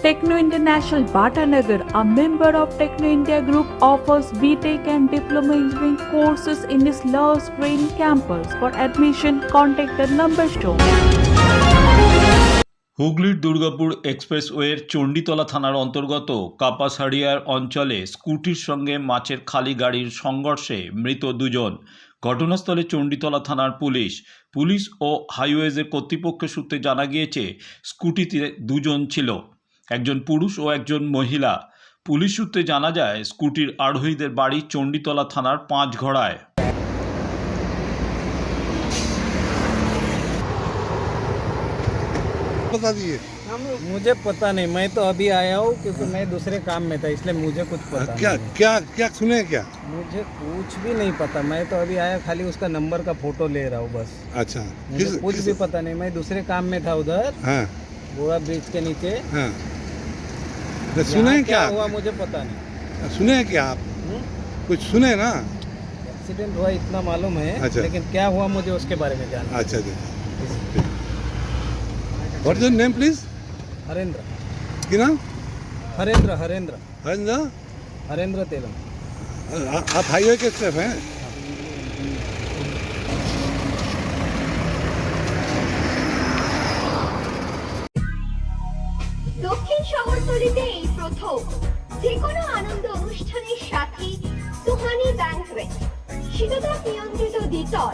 Techno International Bhatanagar, a member of Techno India Group, offers BTEC and Diploma Engineering courses in its Love Green campus. For admission, contact the number shown. হুগলির দুর্গাপুর এক্সপ্রেসওয়ের চণ্ডীতলা থানার অন্তর্গত কাপাসাড়িয়ার অঞ্চলে স্কুটির সঙ্গে মাছের খালি গাড়ির সংঘর্ষে মৃত দুজন ঘটনাস্থলে চণ্ডীতলা থানার পুলিশ পুলিশ ও হাইওয়েজের কর্তৃপক্ষ সূত্রে জানা গিয়েছে, স্কুটিতে দুজন ছিল, একজন পুরুষ ও একজন মহিলা। পুলিশ সূত্রে জানা যায়, স্কুটির আরোহীদের বাড়ি চণ্ডীতলা থানার পাঁচ बता दिए? मुझे पता नहीं मैं तो अभी आया हूँ क्योंकि मैं दूसरे काम में था इसलिए मुझे कुछ पता क्या नहीं। क्या क्या सुने क्या? मुझे कुछ भी नहीं पता मैं तो अभी आया खाली उसका नंबर का फ़ोटो ले रहा हूँ बस। अच्छा मुझे किस, कुछ किस, भी पता नहीं मैं दूसरे काम में था उधर हाँ। गोवा ब्रिज के नीचे। हाँ। तो सुने यहाँ क्या हुआ मुझे पता नहीं। सुने क्या आप? कुछ सुने ना? एक्सीडेंट हुआ इतना मालूम है अच्छा। लेकिन क्या हुआ मुझे उसके बारे में जानना अच्छा अच्छा। what is your name please Harendra की नाम हरेंद्र हरेंद्र हरेंद्र हरेंद्र तेलंग आ- आप हाईवे के स्टेप हैं দক্ষিণ শহরতলিতে এই প্রথম যে কোনো আনন্দ অনুষ্ঠানের সাথে সুহানি ব্যাংকুয়েট শীততাপ নিয়ন্ত্রিত দ্বিতল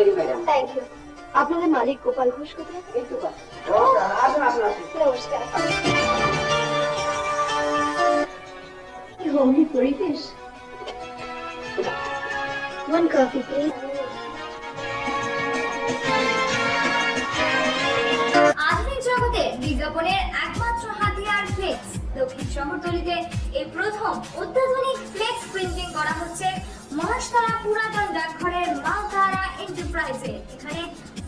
thank you আপনাদের মালিক গোপাল ঘোষ কোথায়? নমস্কার। কি হোমলি পরিবেশ। ওয়ান কফি প্লিজ আধুনিক জগতে বিজ্ঞাপনের একমাত্র হাতিয়ার ফ্লেক্স দক্ষিণ শহরতলিতে এই প্রথম অত্যাধুনিক ফ্লেক্স প্রিন্টিং করা হচ্ছে মহাশতলা পুরাতন ডাকঘরের মালতারা এন্টারপ্রাইজে এখানে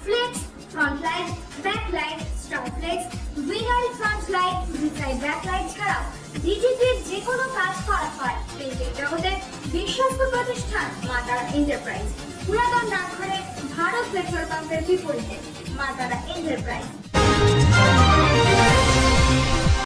flex front light back light star flex winner front light reside back light ছাড়াও ডিজিটির যে কোনো কাজ করা হয়। প্রিন্টিং জগতের বিশ্বস্ত প্রতিষ্ঠান মাতারা এন্টারপ্রাইজ পুরাতন ডাকঘরে ভারত পেট্রোল পাম্পের বিপরীতে মাতারা এন্টারপ্রাইজ